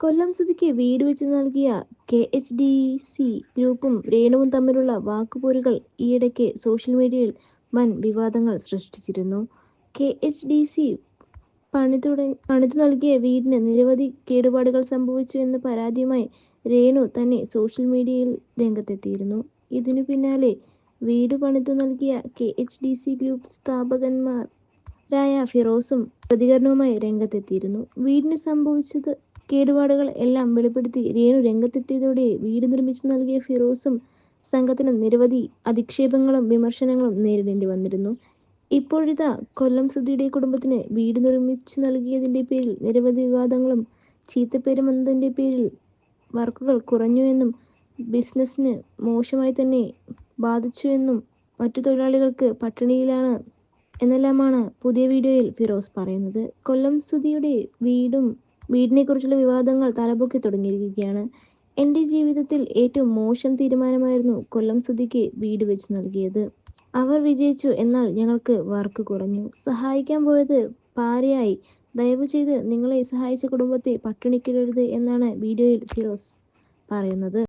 കൊല്ലം സുധിക്ക് വീട് വെച്ച് നൽകിയ കെ എച്ച് ഡി സി ഗ്രൂപ്പും രേണുവും തമ്മിലുള്ള വാക്കുപോരുകൾ ഈയിടയ്ക്ക് സോഷ്യൽ മീഡിയയിൽ വൻ വിവാദങ്ങൾ സൃഷ്ടിച്ചിരുന്നു. കെ എച്ച് ഡി സി പണിതു പണിതു നൽകിയ വീടിന് നിരവധി കേടുപാടുകൾ സംഭവിച്ചു എന്ന പരാതിയുമായി രേണു തന്നെ സോഷ്യൽ മീഡിയയിൽ രംഗത്തെത്തിയിരുന്നു. ഇതിനു പിന്നാലെ വീട് പണിതു നൽകിയ K H D C group സ്ഥാപകന്മാരായ ഫിറോസും പ്രതികരണവുമായി രംഗത്തെത്തിയിരുന്നു. വീടിന് സംഭവിച്ചത് കേടുപാടുകൾ എല്ലാം വെളിപ്പെടുത്തി രേണു രംഗത്തെത്തിയതോടെ വീട് നിർമ്മിച്ചു നൽകിയ ഫിറോസും സംഘത്തിന് നിരവധി അധിക്ഷേപങ്ങളും വിമർശനങ്ങളും നേരിടേണ്ടി വന്നിരുന്നു. ഇപ്പോഴിതാ കൊല്ലം സുധിയുടെ കുടുംബത്തിന് വീട് നിർമ്മിച്ചു നൽകിയതിന്റെ പേരിൽ നിരവധി വിവാദങ്ങളും ചീത്തപ്പേരും വന്നതിന്റെ പേരിൽ വർക്കുകൾ കുറഞ്ഞു എന്നും ബിസിനസ്സിന് മോശമായി തന്നെ ബാധിച്ചു എന്നും മറ്റു തൊഴിലാളികൾക്ക് പട്ടിണിയിലാണ് എന്നെല്ലാമാണ് പുതിയ വീഡിയോയിൽ ഫിറോസ് പറയുന്നത്. കൊല്ലം സുധിയുടെ വീടും വീടിനെക്കുറിച്ചുള്ള വിവാദങ്ങൾ തലപൊക്കി തുടങ്ങിയിരിക്കുകയാണ്. എന്റെ ജീവിതത്തിൽ ഏറ്റവും മോശം തീരുമാനമായിരുന്നു കൊല്ലം സുധിക്ക് വീട് വെച്ച് നൽകിയത്. അവർ വിജയിച്ചു എന്നാൽ ഞങ്ങൾക്ക് വർക്ക് കുറഞ്ഞു. സഹായിക്കാൻ പോയത് പാരയായി ദയവ് ചെയ്ത് നിങ്ങളെ സഹായിച്ച കുടുംബത്തെ പട്ടിണിക്കിടരുത് എന്നാണ് വീഡിയോയിൽ ഫിറോസ് പറയുന്നത്.